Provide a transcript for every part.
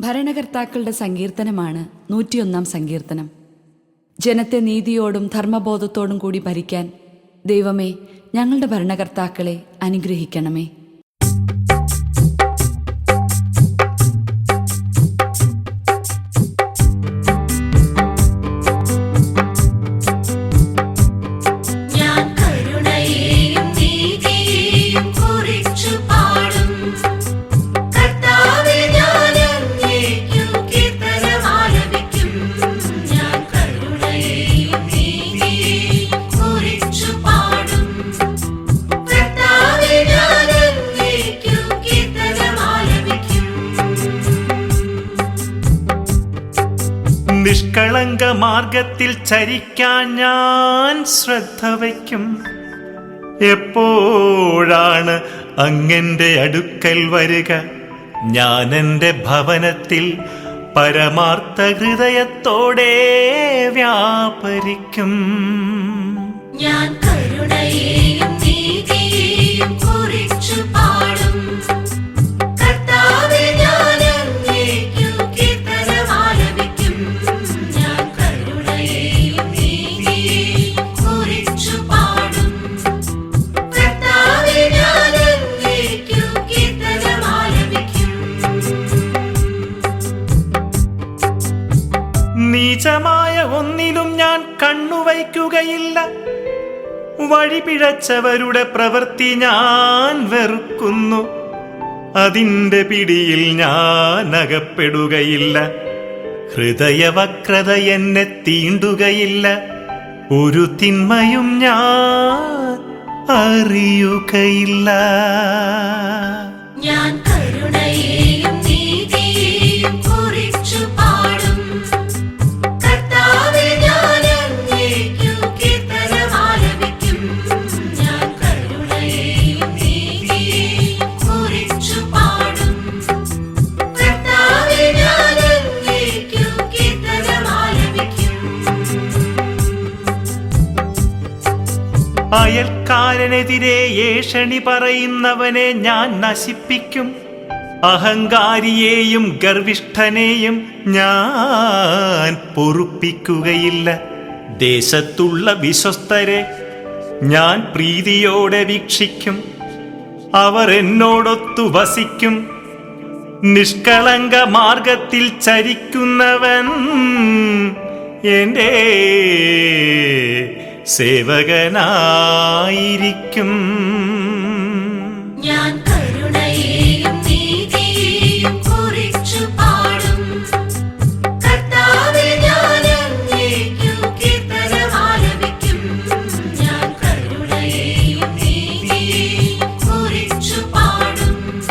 ഭരണകർത്താക്കളുടെ സങ്കീർത്തനമാണ് നൂറ്റിയൊന്നാം സങ്കീർത്തനം. ജനത്തെ നീതിയോടും ധർമ്മബോധത്തോടും കൂടി ഭരിക്കാൻ ദൈവമേ ഞങ്ങളുടെ ഭരണകർത്താക്കളെ അനുഗ്രഹിക്കണമേ. മാർഗത്തിൽ ചരിക്കാൻ ഞാൻ ശ്രദ്ധ വയ്ക്കും. എപ്പോഴാണ് അങ്ങന്റെ അടുക്കൽ വരിക? ഞാൻ എന്റെ ഭവനത്തിൽ പരമാർത്ഥ ഹൃദയത്തോടെ വ്യാപരിക്കും. ഞാൻ കരുണയെയും നീചമായ ഒന്നിലും ഞാൻ കണ്ണുവയ്ക്കുകയില്ല. വഴിപിഴച്ചവരുടെ പ്രവൃത്തി ഞാൻ വെറുക്കുന്നു. അതിന്റെ പിടിയിൽ ഞാൻ അകപ്പെടുകയില്ല. ഹൃദയവക്രത എന്നെ തീണ്ടുകയില്ല. ഒരു തിന്മയും ഞാൻ അറിയുകയില്ല. ഞാൻ ഏഷണി പറയുന്നവനെ ഞാൻ നശിപ്പിക്കും. അഹങ്കാരിയെയും ഗർവിഷ്ഠനെയും ഞാൻ പൊറുപ്പിക്കുകയില്ല. ദേശത്തുള്ള വിശ്വസ്തരെ ഞാൻ പ്രീതിയോടെ വീക്ഷിക്കും. അവർ എന്നോടൊത്തു വസിക്കും. നിഷ്കളങ്ക മാർഗത്തിൽ ചരിക്കുന്നവൻ എന്റെ സേവകനായിരിക്കും. ഞാൻ പാടും. ഞാൻ ആലപിക്കും. ഞാൻ പാടും.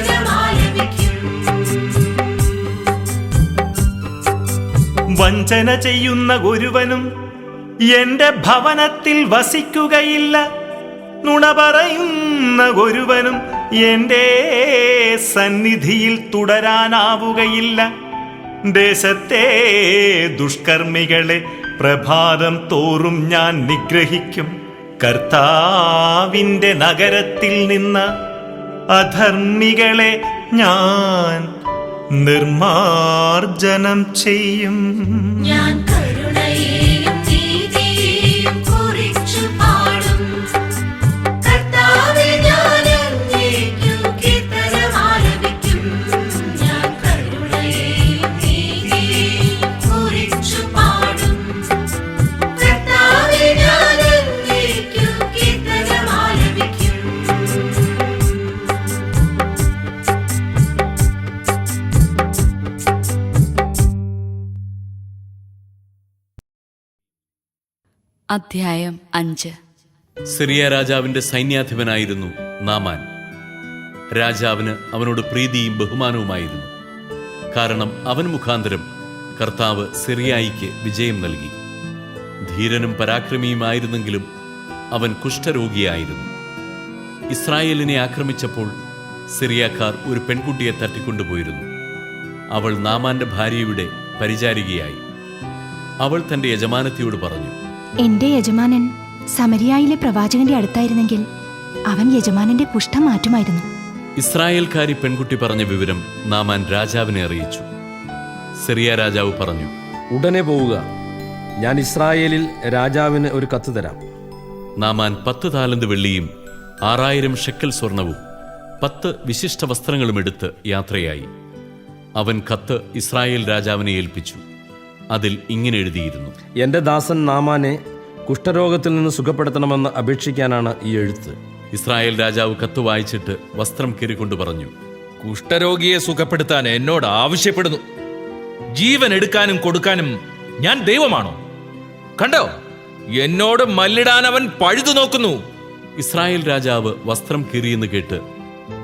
ഞാൻ ആലപിക്കും. വഞ്ചന ചെയ്യുന്ന ഒരുവനും എന്റെ ഭവനത്തിൽ വസിക്കുകയില്ല. നുണ പറയുന്ന ഒരുവനും എന്റെ സന്നിധിയിൽ തുടരാനാവുകയില്ല. ദേശത്തെ ദുഷ്കർമ്മികളെ പ്രഭാതം തോറും ഞാൻ നിഗ്രഹിക്കും. കർത്താവിന്റെ നഗരത്തിൽ നിന്ന് അധർമ്മികളെ ഞാൻ നിർമാർജനം ചെയ്യും. ഞാൻ അധ്യായം അഞ്ച്. സിറിയ രാജാവിന്റെ സൈന്യാധിപനായിരുന്നു നാമാൻ. രാജാവിന് അവനോട് പ്രീതിയും ബഹുമാനവുമായിരുന്നു. കാരണം അവൻ മുഖാന്തരം കർത്താവ് സിറിയായിക്ക് വിജയം നൽകി. ധീരനും പരാക്രമിയുമായിരുന്നെങ്കിലും അവൻ കുഷ്ഠരോഗിയായിരുന്നു. ഇസ്രായേലിനെ ആക്രമിച്ചപ്പോൾ സിറിയക്കാർ ഒരു പെൺകുട്ടിയെ തട്ടിക്കൊണ്ടുപോയിരുന്നു. അവൾ നാമാന്റെ ഭാര്യയുടെ പരിചാരികയായി. അവൾ തന്റെ യജമാനത്തിയോട് പറഞ്ഞു എന്റെ യജമാനൻ സമരിയായിലെ പ്രവാചകന്റെ അടുത്തായിരുന്നെങ്കിൽ അവൻ യജമാനന്റെ കുഷ്ഠം മാറ്റുമായിരുന്നു. ഇസ്രായേൽക്കാരി പെൺകുട്ടി പറഞ്ഞ വിവരം നാമാൻ രാജാവിനെ അറിയിച്ചു. സിറിയ രാജാവ് പറഞ്ഞു ഉടനെ പോവുക. ഞാൻ ഇസ്രായേലിൽ രാജാവിന് ഒരു കത്ത് തരാം. നാമാൻ പത്ത് താലന്ത് വെള്ളിയും ആറായിരം ഷെക്കൽ സ്വർണവും പത്ത് വിശിഷ്ട വസ്ത്രങ്ങളും എടുത്ത് യാത്രയായി. അവൻ കത്ത് ഇസ്രായേൽ രാജാവിനെ ഏൽപ്പിച്ചു. അതിൽ ഇങ്ങനെ എഴുതിയിരുന്നു. എന്റെ ദാസൻ നാമാനെ കുഷ്ഠരോഗത്തിൽ നിന്ന് സുഖപ്പെടുത്തണമെന്ന് അപേക്ഷിക്കാനാണ് ഈ എഴുത്ത്. ഇസ്രായേൽ രാജാവ് കത്ത് വായിച്ചിട്ട് വസ്ത്രം കീറിക്കൊണ്ട് പറഞ്ഞു കുഷ്ഠരോഗിയെ സുഖപ്പെടുത്താൻ എന്നോട് ആവശ്യപ്പെടുന്നു. ജീവൻ എടുക്കാനും കൊടുക്കാനും ഞാൻ ദൈവമാണോ? കണ്ടോ? എന്നോട് മല്ലിടാൻ അവൻ പഴുതു നോക്കുന്നു. ഇസ്രായേൽ രാജാവ് വസ്ത്രം കീറിയെന്ന് കേട്ട്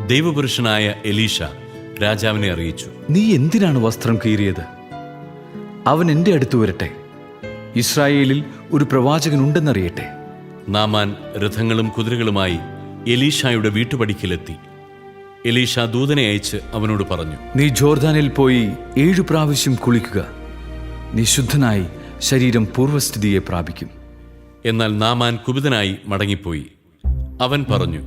ദൈവപുരുഷനായ എലീഷ രാജാവിനെ അറിയിച്ചു. നീ എന്തിനാണ് വസ്ത്രം കീറിയത്? അവൻ എന്റെ അടുത്ത് വരട്ടെ. ഇസ്രായേലിൽ ഒരു പ്രവാചകനുണ്ടെന്നറിയട്ടെ. നാമാൻ രഥങ്ങളും കുതിരകളുമായി എലീഷായുടെ വീട്ടുപടിക്കലെത്തി. എലീഷ ദൂതനെ അയച്ച് അവനോട് പറഞ്ഞു നീ ജോർദാനിൽ പോയി ഏഴു പ്രാവശ്യം കുളിക്കുക. നീ ശുദ്ധനായി ശരീരം പൂർവസ്ഥിതിയെ പ്രാപിക്കും. എന്നാൽ നാമാൻ കുപിതനായി മടങ്ങിപ്പോയി. അവൻ പറഞ്ഞു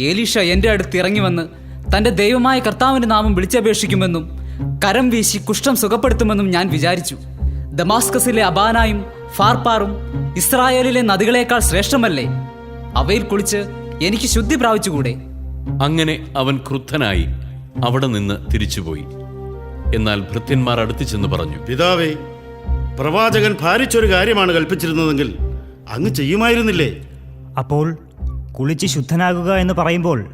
ഏലീഷ എന്റെ അടുത്ത് ഇറങ്ങി വന്ന് തന്റെ ദൈവമായ കർത്താവിന്റെ നാമം വിളിച്ചപേക്ഷിക്കുമെന്നും കരം വീശി കുഷ്ഠം സുഖപ്പെടുത്തുമെന്നും ഞാൻ വിചാരിച്ചു. ദമാസ്കസിലെ അബാനായും ഫാർപ്പാറും ഇസ്രായേലിലെ നദികളേക്കാൾ ശ്രേഷ്ഠമല്ലേ? അവയിൽ കുളിച്ച് എനിക്ക് ശുദ്ധി പ്രാപിച്ചുകൂടെ? അങ്ങനെ അവൻ ക്രുദ്ധനായി അവിടെ നിന്ന് തിരിച്ചുപോയി. എന്നാൽ ഭൃത്യന്മാർ അടുത്തു ചെന്ന് പറഞ്ഞു പിതാവേ പ്രവാചകൻ ഭാരിച്ചൊരു കാര്യമാണ് കൽപ്പിച്ചിരുന്നതെങ്കിൽ അങ്ങ് ചെയ്യുമായിരുന്നില്ലേ? അപ്പോൾ കുളിച്ച് ശുദ്ധനാകുക എന്ന് പറയുമ്പോൾ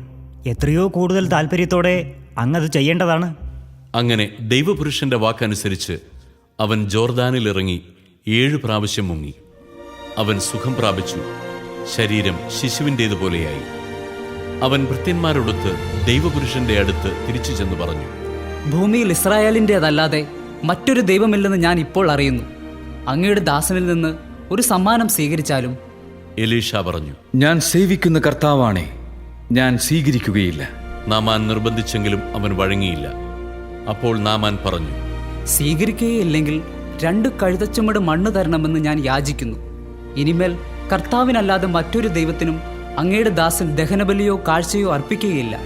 എത്രയോ കൂടുതൽ താല്പര്യത്തോടെ അങ്ങത് ചെയ്യേണ്ടതാണ്. അങ്ങനെ ദൈവപുരുഷന്റെ വാക്കനുസരിച്ച് അവൻ ജോർദാനിലിറങ്ങി ഏഴ് പ്രാവശ്യം മുങ്ങി. അവൻ സുഖം പ്രാപിച്ചു. ശരീരം ശിശുവിന്റേതുപോലെയായി അവൻ ഭൃത്യന്മാരോടൊത്ത് ദൈവപുരുഷന്റെ അടുത്ത് തിരിച്ചു ചെന്ന് പറഞ്ഞു ഭൂമിയിൽ ഇസ്രായേലിന്റെതല്ലാതെ മറ്റൊരു ദൈവമില്ലെന്ന് ഞാൻ ഇപ്പോൾ അറിയുന്നു. അങ്ങയുടെ ദാസനിൽ നിന്ന് ഒരു സമ്മാനം സ്വീകരിച്ചാലും? എലീഷ പറഞ്ഞു ഞാൻ സേവിക്കുന്ന കർത്താവാണേ. ഞാൻ സ്വീകരിക്കുകയില്ല. നാമാൻ നിർബന്ധിച്ചെങ്കിലും അവൻ വഴങ്ങിയില്ല. അപ്പോൾ നാമാൻ പറഞ്ഞു സ്വീകരിക്കുകയില്ലെങ്കിൽ രണ്ട് കഴുതച്ചുമട് മണ്ണ് തരണമെന്ന് ഞാൻ യാചിക്കുന്നു. ഇനിമേൽ കർത്താവിനല്ലാതെ മറ്റൊരു ദൈവത്തിനും അങ്ങയുടെ ദാസൻ ദഹനബലിയോ കാഴ്ചയോ അർപ്പിക്കുകയില്ല.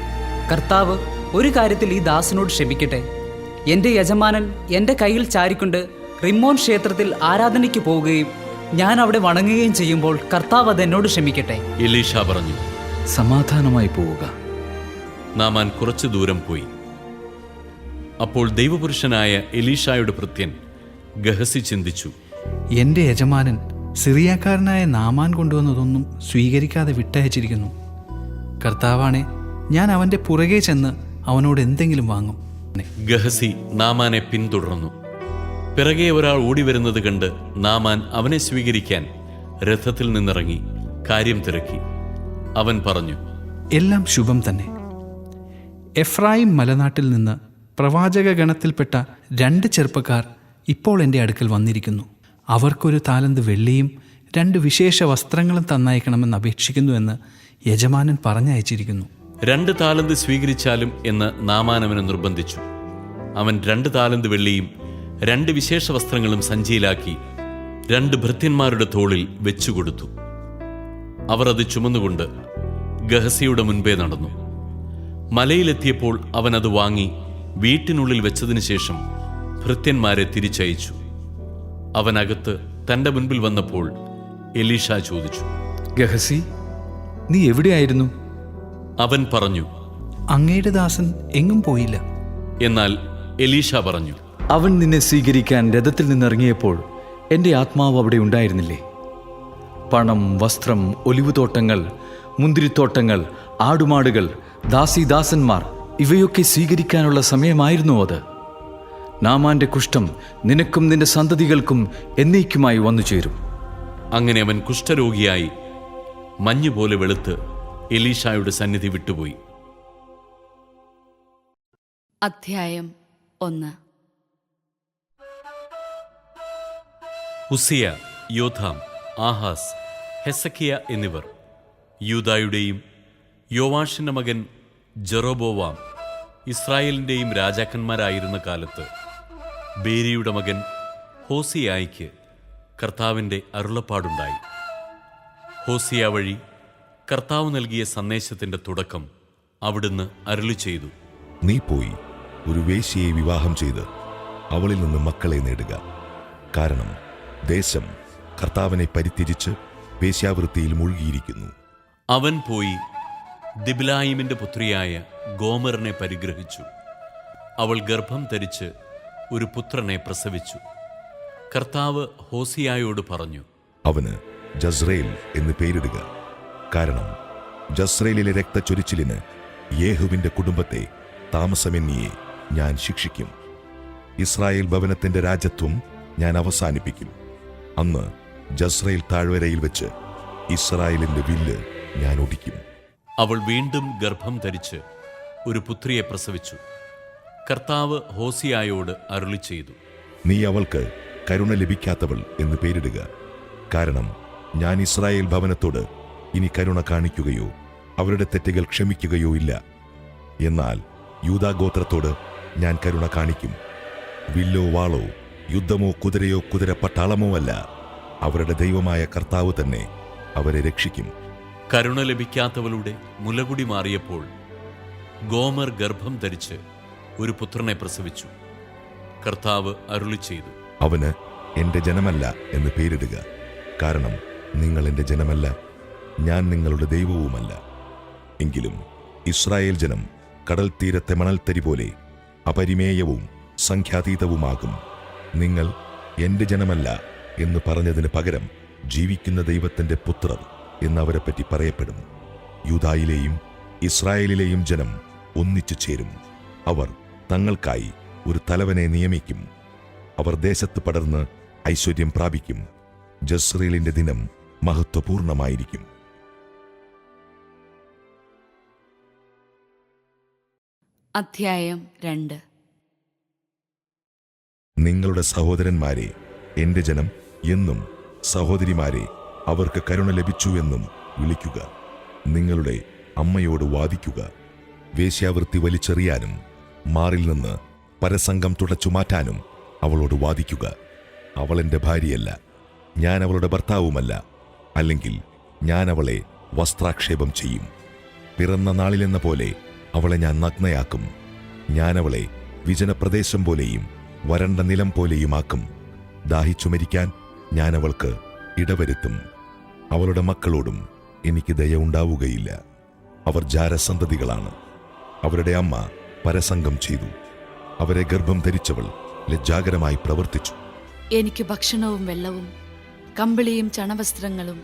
കർത്താവ് ഒരു കാര്യത്തിൽ ഈ ദാസനോട് ക്ഷമിക്കട്ടെ. എന്റെ യജമാനൻ എന്റെ കയ്യിൽ ചാരിക്കൊണ്ട് റിമോൻ ക്ഷേത്രത്തിൽ ആരാധനയ്ക്ക് പോവുകയും ഞാൻ അവിടെ വണങ്ങുകയും ചെയ്യുമ്പോൾ കർത്താവ് അത് എന്നോട് ക്ഷമിക്കട്ടെ. എലീഷ പറഞ്ഞു സമാധാനമായി പോവുക. നാമാൻ കുറച്ചു ദൂരം പോയി. അപ്പോൾ ദൈവപുരുഷനായ എലീഷായുടെ ഭൃത്യൻ ഗഹസി ചിന്തിച്ചു. എന്റെ യജമാനൻ സിറിയാക്കാരനായ നാമാൻ കൊണ്ടുവന്നതൊന്നും സ്വീകരിക്കാതെ വിട്ടയച്ചിരിക്കുന്നു. കർത്താവാണെ ഞാൻ അവന്റെ പുറകെ ചെന്ന് അവനോട് എന്തെങ്കിലും വാങ്ങും. ഗഹസി നാമാനെ പിന്തുടർന്നു. പിറകെ ഒരാൾ ഓടിവരുന്നത് കണ്ട് നാമാൻ അവനെ സ്വീകരിക്കാൻ രഥത്തിൽ നിന്നിറങ്ങി കാര്യം തിരക്കി. അവൻ പറഞ്ഞു എല്ലാം ശുഭം തന്നെ. എഫ്രായിം മലനാട്ടിൽ നിന്ന് പ്രവാചക ഗണത്തിൽപ്പെട്ട രണ്ട് ചെറുപ്പക്കാർ ഇപ്പോൾ എന്റെ അടുക്കൽ വന്നിരിക്കുന്നു. അവർക്കൊരു താലന്ത് വെള്ളിയും രണ്ട് വിശേഷ വസ്ത്രങ്ങളും തന്നയക്കണമെന്ന് അപേക്ഷിക്കുന്നുവെന്ന് യജമാനൻ പറഞ്ഞയച്ചിരിക്കുന്നു. രണ്ട് താലന്ത് സ്വീകരിച്ചാലും എന്ന് നാമാനവനെ നിർബന്ധിച്ചു. അവൻ രണ്ട് താലന്ത് വെള്ളിയും രണ്ട് വിശേഷ വസ്ത്രങ്ങളും സഞ്ചിയിലാക്കി രണ്ട് ഭൃത്യന്മാരുടെ തോളിൽ വെച്ചുകൊടുത്തു. അവർ അത് ചുമന്നുകൊണ്ട് ഗഹസിയുടെ മുൻപേ നടന്നു. മലയിലെത്തിയപ്പോൾ അവൻ അത് വാങ്ങി വീട്ടിനുള്ളിൽ വെച്ചതിനു ശേഷം ഭൃത്യന്മാരെ തിരിച്ചയച്ചു. അവനകത്ത് തന്റെ മുൻപിൽ വന്നപ്പോൾ എലീഷ ചോദിച്ചു ഗഹസി നീ എവിടെയായിരുന്നു? അവൻ പറഞ്ഞു അങ്ങയുടെ ദാസൻ എങ്ങും പോയില്ല. എന്നാൽ എലീഷ പറഞ്ഞു അവൻ നിന്നെ സ്വീകരിക്കാൻ രഥത്തിൽ നിന്നിറങ്ങിയപ്പോൾ എന്റെ ആത്മാവ് അവിടെ ഉണ്ടായിരുന്നില്ലേ? പണം വസ്ത്രം ഒലിവുതോട്ടങ്ങൾ മുന്തിരിത്തോട്ടങ്ങൾ ആടുമാടുകൾ ദാസിദാസന്മാർ ഇവയൊക്കെ സ്വീകരിക്കാനുള്ള സമയമായിരുന്നു അത്. നാമാന്റെ കുഷ്ഠം നിനക്കും നിന്റെ സന്തതികൾക്കും എന്നേക്കുമായി വന്നു ചേരും. അങ്ങനെ അവൻ കുഷ്ഠരോഗിയായി മഞ്ഞുപോലെ വെളുത്ത് എലീഷായുടെ സന്നിധി വിട്ടുപോയി. അധ്യായം ഒന്ന്. ഉസിയ യോധാം ആഹാസ് ഹെസക്കിയ എന്നിവർ യൂതായുടെയും യോവാഷിന്റെ മകൻ ജെറോബോവാം ഇസ്രായേലിന്റെയും രാജാക്കന്മാരായിരുന്ന കാലത്ത് ബേരിയുടെ മകൻ ഹോസിയായിക്ക് കർത്താവിന്റെ അരുളപ്പാടുണ്ടായി. ഹോസിയ വഴി കർത്താവ് നൽകിയ സന്ദേശത്തിന്റെ തുടക്കം അവിടുന്ന് അരുളി ചെയ്തു. നീ പോയി ഒരു വേശിയെ വിവാഹം ചെയ്ത് അവളിൽ നിന്ന് മക്കളെ നേടുക. കാരണം ദേശം കർത്താവിനെ പരിത്യജിച്ച് വേശ്യാവൃത്തിയിൽ മുഴുകിയിരിക്കുന്നു. അവൻ പോയി ദിബിലായിമിന്റെ പുത്രിയായ ഗോമറിനെ പരിഗ്രഹിച്ചു. അവൾ ഗർഭം ധരിച്ച് ഒരു പുത്രനെ പ്രസവിച്ചു. കർത്താവ് ഹോസിയായോട് പറഞ്ഞു അവന് ജസ്രേൽ എന്ന് പേരിടുക. കാരണം ജസ്രേലിലെ രക്തച്ചൊരിച്ചിലിന് യേഹുവിന്റെ കുടുംബത്തെ താമസമെന്നിയെ ഞാൻ ശിക്ഷിക്കും. ഇസ്രായേൽ ഭവനത്തിന്റെ രാജ്യത്വം ഞാൻ അവസാനിപ്പിക്കും. അന്ന് ജസ്രേൽ താഴ്വരയിൽ വെച്ച് ഇസ്രായേലിന്റെ വില്ല് ഞാൻ ഒടിക്കും. അവൾ വീണ്ടും ഗർഭം ധരിച്ച് ഒരു പുത്രിയെ പ്രസവിച്ചു. കർത്താവ് ഹോസിയായോട് അരുളി ചെയ്തു. നീ അവൾക്ക് കരുണ ലഭിക്കാത്തവൾ എന്ന് പേരിടുക. കാരണം ഞാൻ ഇസ്രായേൽ ഭവനത്തോട് ഇനി കരുണ കാണിക്കുകയോ അവരുടെ തെറ്റുകൾ ക്ഷമിക്കുകയോ ഇല്ല. എന്നാൽ യൂതാഗോത്രത്തോട് ഞാൻ കരുണ കാണിക്കും. വില്ലോ വാളോ യുദ്ധമോ കുതിരയോ കുതിരപ്പട്ടാളമോ അല്ല. അവരുടെ ദൈവമായ കർത്താവ് തന്നെ അവരെ രക്ഷിക്കും. കരുണ ലഭിക്കാത്തവളുടെ മുലകുടി മാറിയപ്പോൾ ഗോമർ ഗർഭം ധരിച്ച് ഒരു പുത്രനെ പ്രസവിച്ചു. കർത്താവ് അരുളി ചെയ്തു. അവന് എന്റെ ജനമല്ല എന്ന് പേരിടുക. കാരണം നിങ്ങൾ എന്റെ ജനമല്ല ഞാൻ നിങ്ങളുടെ ദൈവവുമല്ല. എങ്കിലും ഇസ്രായേൽ ജനം കടൽ തീരത്തെ മണൽത്തരി പോലെ അപരിമേയവും സംഖ്യാതീതവുമാകും. നിങ്ങൾ എന്റെ ജനമല്ല എന്ന് പറഞ്ഞതിന് പകരം ജീവിക്കുന്ന ദൈവത്തിന്റെ പുത്രർ എന്നവരെപ്പറ്റി പറയപ്പെടും. യൂതായിലെയും ഇസ്രായേലിലെയും ജനം ഒന്നിച്ചു ചേരും. അവർ തങ്ങൾക്കായി ഒരു തലവനെ നിയമിക്കും. അവർ ദേശത്ത് പടർന്ന് ഐശ്വര്യം പ്രാപിക്കും. ജസ്രേലിന്റെ ദിനം മഹത്വപൂർണമായിരിക്കും. അധ്യായം രണ്ട്. നിങ്ങളുടെ സഹോദരന്മാരെ എന്റെ ജനം എന്നും സഹോദരിമാരെ അവർക്ക് കരുണ ലഭിച്ചു എന്നും വിളിക്കുക. നിങ്ങളുടെ അമ്മയോട് വാദിക്കുക. വേശ്യാവൃത്തി വലിച്ചെറിയാനും മാറിൽ നിന്ന് പരസംഗം തുടച്ചു മാറ്റാനും അവളോട് വാദിക്കുക. അവളെന്റെ ഭാര്യയല്ല. ഞാൻ അവളുടെ ഭർത്താവുമല്ല. അല്ലെങ്കിൽ ഞാൻ അവളെ വസ്ത്രാക്ഷേപം ചെയ്യും. പിറന്ന നാളിലെന്ന പോലെ അവളെ ഞാൻ നഗ്നയാക്കും. ഞാനവളെ വിജനപ്രദേശം പോലെയും വരണ്ട നിലം പോലെയുമാക്കും. ദാഹിച്ചു മരിക്കാൻ ഞാൻ അവൾക്ക് ഇടവരുത്തും. അവളുടെ മക്കളോടും എനിക്ക് ദയ ഉണ്ടാവുകയില്ല. അവർ ജാരസന്തതികളാണ്. അവരുടെ അമ്മ പരസംഗം ചെയ്തു. അവരെ ഗർഭം ധരിച്ചവൾ ലജ്ജാകരമായി പ്രവർത്തിച്ചു. എനിക്ക് ഭക്ഷണവും വെള്ളവും കമ്പിളിയും ചണവസ്ത്രങ്ങളും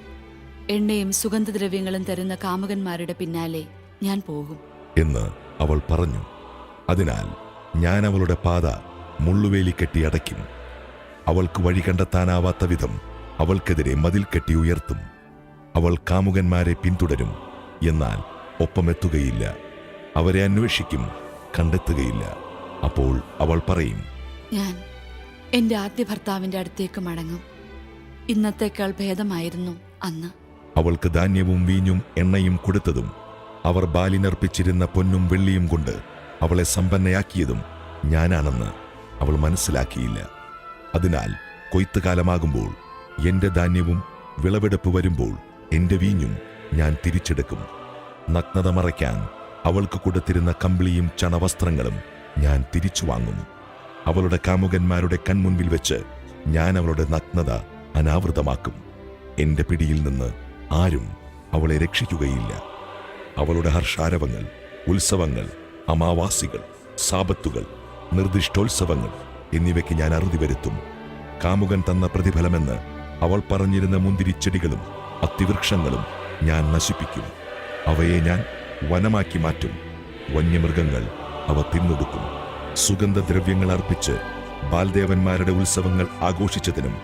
എണ്ണയും സുഗന്ധദ്രവ്യങ്ങളും തരുന്ന കാമുകന്മാരുടെ പിന്നാലെ ഞാൻ പോകും. എന്ന് അവൾ പറഞ്ഞു. അതിനാൽ ഞാൻ അവളുടെ പാത മുള്ളുവേലി കെട്ടി അടയ്ക്കും. അവൾക്ക് വഴി കണ്ടെത്താനാവാത്ത വിധം അവൾക്കെതിരെ മതിൽ കെട്ടി ഉയർത്തും. അവൾ കാമുകന്മാരെ പിന്തുടരും എന്നാൽ ഒപ്പമെത്തുകയില്ല. അവരെ അന്വേഷിക്കും കണ്ടെത്തുകയില്ല. അപ്പോൾ അവൾ പറയും ഞാൻ എന്റെ ആദ്യ ഭർത്താവിന്റെ അടുത്തേക്ക് മടങ്ങും. ഇന്നത്തേക്കാൾ ഭേദമായിരുന്നു അന്ന്. അവൾക്ക് ധാന്യവും വീഞ്ഞും എണ്ണയും കൊടുത്തതും അവർ ബാലിനർപ്പിച്ചിരുന്ന പൊന്നും വെള്ളിയും കൊണ്ട് അവളെ സമ്പന്നയാക്കിയതും ഞാനാണെന്ന് അവൾ മനസ്സിലാക്കിയില്ല. അതിനാൽ കൊയ്ത്തുകാലമാകുമ്പോൾ എന്റെ ധാന്യവും വിളവെടുപ്പ് വരുമ്പോൾ എന്റെ വീഞ്ഞും ഞാൻ തിരിച്ചെടുക്കും. നഗ്നത മറയ്ക്കാൻ അവൾക്ക് കൊടുത്തിരുന്ന കമ്പിളിയും ചണവസ്ത്രങ്ങളും ഞാൻ തിരിച്ചു വാങ്ങും. അവളുടെ കാമുകന്മാരുടെ കൺമുൻപിൽ വെച്ച് ഞാൻ അവളുടെ നഗ്നത അനാവൃതമാക്കും. എന്റെ പിടിയിൽ നിന്ന് ആരും അവളെ രക്ഷിക്കുകയില്ല. അവളുടെ ഹർഷാരവങ്ങൾ ഉത്സവങ്ങൾ അമാവാസികൾ സാപത്തുകൾ നിർദ്ദിഷ്ടോത്സവങ്ങൾ എന്നിവയ്ക്ക് ഞാൻ അറുതി വരുത്തും കാമുകൻ തന്ന പ്രതിഫലമെന്ന് അവൾ പറഞ്ഞിരുന്ന മുന്തിരിച്ചെടികളും അത്തിവൃക്ഷങ്ങളും ഞാൻ നശിപ്പിക്കും. അവയെ ഞാൻ വനമാക്കി മാറ്റും. വന്യമൃഗങ്ങൾ അവ തിന്നൊടുക്കും. സുഗന്ധദ്രവ്യങ്ങൾ അർപ്പിച്ച് ബാൽദേവന്മാരുടെ ഉത്സവങ്ങൾ ആഘോഷിച്ചതിനും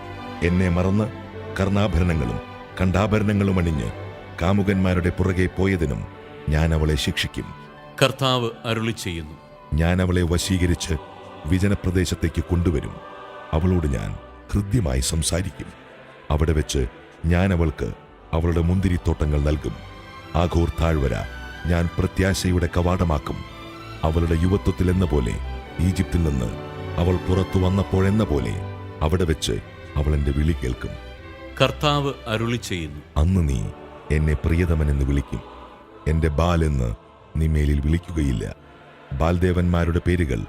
എന്നെ മറന്ന് കർണാഭരണങ്ങളും കണ്ഠാഭരണങ്ങളും അണിഞ്ഞ് കാമുകന്മാരുടെ പുറകെ പോയതിനും ഞാൻ അവളെ ശിക്ഷിക്കും. കർത്താവ് അരുളി ചെയ്യുന്നു. ഞാൻ അവളെ വശീകരിച്ച് വിജനപ്രദേശത്തേക്ക് കൊണ്ടുവരും. അവളോട് ഞാൻ ഹൃദ്യമായി സംസാരിക്കും. അവിടെ വെച്ച് ഞാൻ അവൾക്ക് അവളുടെ മുന്തിരിത്തോട്ടങ്ങൾ നൽകും. ആഘോർ താഴ്വര ഞാൻ പ്രത്യാശയുടെ കവാടമാക്കും. അവളുടെ യുവത്വത്തിൽ എന്ന പോലെ ഈജിപ്തിൽ നിന്ന് അവൾ പുറത്തു വന്നപ്പോഴെന്ന പോലെ അവിടെ വെച്ച് അവൾ എന്റെ വിളി കേൾക്കും. കർത്താവ് അരുളി ചെയ്യുന്നു. അന്ന് നീ എന്നെ പ്രിയതമനെന്ന് വിളിക്കും. എന്റെ ബാലെന്ന് നീ മേലിൽ വിളിക്കുകയില്ല. ബാൽദേവന്മാരുടെ പേരുകൾ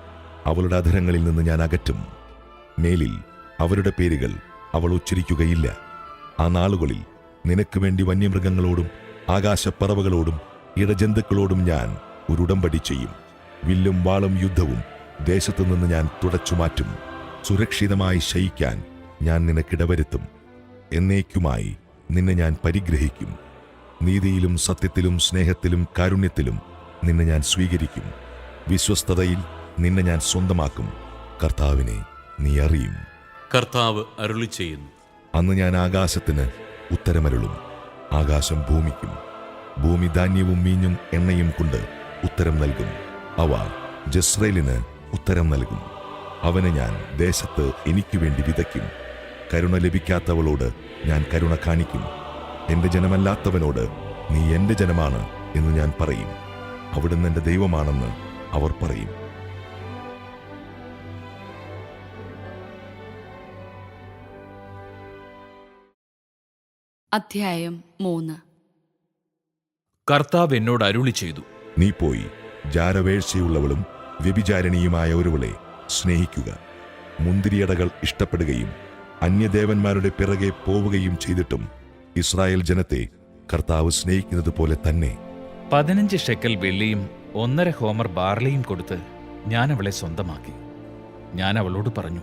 അവളുടെ അധരങ്ങളിൽ നിന്ന് ഞാൻ അകറ്റും. മേലിൽ അവരുടെ പേരുകൾ അവൾ ഉച്ചരിക്കുകയില്ല. ആ നാളുകളിൽ നിനക്ക് വേണ്ടി വന്യമൃഗങ്ങളോടും ആകാശപ്പറവകളോടും ഇടജന്തുക്കളോടും ഞാൻ ഒരു ഉടമ്പടി ചെയ്യും. വില്ലും വാളും യുദ്ധവും ദേശത്തു നിന്ന് ഞാൻ തുടച്ചുമാറ്റും. സുരക്ഷിതമായി ശയിക്കാൻ ഞാൻ നിനക്കിടവരുത്തും. എന്നേക്കുമായി നിന്നെ ഞാൻ പരിഗ്രഹിക്കും. നീതിയിലും സത്യത്തിലും സ്നേഹത്തിലും കാരുണ്യത്തിലും നിന്നെ ഞാൻ സ്വീകരിക്കും. വിശ്വസ്തതയിൽ നിന്നെ ഞാൻ സ്വന്തമാക്കും. കർത്താവിനെ നീ അറിയും. കർത്താവ് അരുളി ചെയ്യുന്നു അന്ന് ഞാൻ ആകാശത്തിന് ഉത്തരമരുളും. ആകാശം ഭൂമിക്കും ഭൂമി ധാന്യവും മീഞ്ഞും എണ്ണയും കൊണ്ട് ഉത്തരം നൽകും. അവ ജസ്രേലിന് ഉത്തരം നൽകും. അവനെ ഞാൻ ദേശത്ത് എനിക്ക് വേണ്ടി വിതയ്ക്കും. കരുണ ലഭിക്കാത്തവളോട് ഞാൻ കരുണ കാണിക്കും. എന്റെ ജനമല്ലാത്തവനോട് നീ എന്റെ ജനമാണ് എന്ന് ഞാൻ പറയും. അവിടുന്ന് എന്റെ ദൈവമാണെന്ന് അവർ പറയും. അധ്യായം മൂന്ന്. കർത്താവ് എന്നോട് അരുളി ചെയ്തു. നീ പോയി ജാരവേഴ്ചയുള്ളവളും വ്യഭിചാരിണിയുമായ ഒരുവളെ സ്നേഹിക്കുക. മുന്തിരിയടകൾ ഇഷ്ടപ്പെടുകയും അന്യദേവന്മാരുടെ പിറകെ പോവുകയും ചെയ്തിട്ടും ഇസ്രായേൽ ജനത്തെ കർത്താവ് സ്നേഹിക്കുന്നത് പോലെ തന്നെ. പതിനഞ്ച് ഷെക്കൽ വെള്ളിയും ഒന്നര ഹോമർ ബാർലിയും കൊടുത്ത് ഞാൻ അവളെ സ്വന്തമാക്കി. ഞാൻ അവളോട് പറഞ്ഞു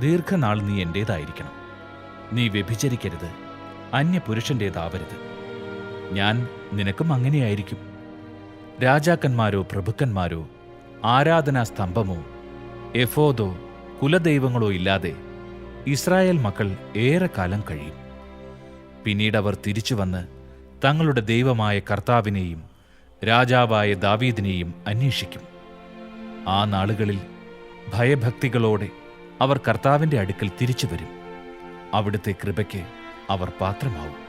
ദീർഘനാൾ നീ എന്റേതായിരിക്കണം നീ വ്യഭിചരിക്കരുത്. അന്യപുരുഷന്റേതാവരുത്. ഞാൻ നിനക്കും അങ്ങനെയായിരിക്കും. രാജാക്കന്മാരോ പ്രഭുക്കന്മാരോ ആരാധനാ സ്തംഭമോ എഫോദോ കുലദൈവങ്ങളോ ഇല്ലാതെ ഇസ്രായേൽ മക്കൾ ഏറെക്കാലം കഴിയും. പിന്നീട് അവർ തിരിച്ചു വന്ന് തങ്ങളുടെ ദൈവമായ കർത്താവിനെയും രാജാവായ ദാവീദിനെയും അന്വേഷിക്കും. ആ നാളുകളിൽ ഭയഭക്തികളോടെ അവർ കർത്താവിന്റെ അടുക്കൽ തിരിച്ചു വരും. അവിടുത്തെ കൃപയ്ക്ക് അവർ പാത്രമാവും.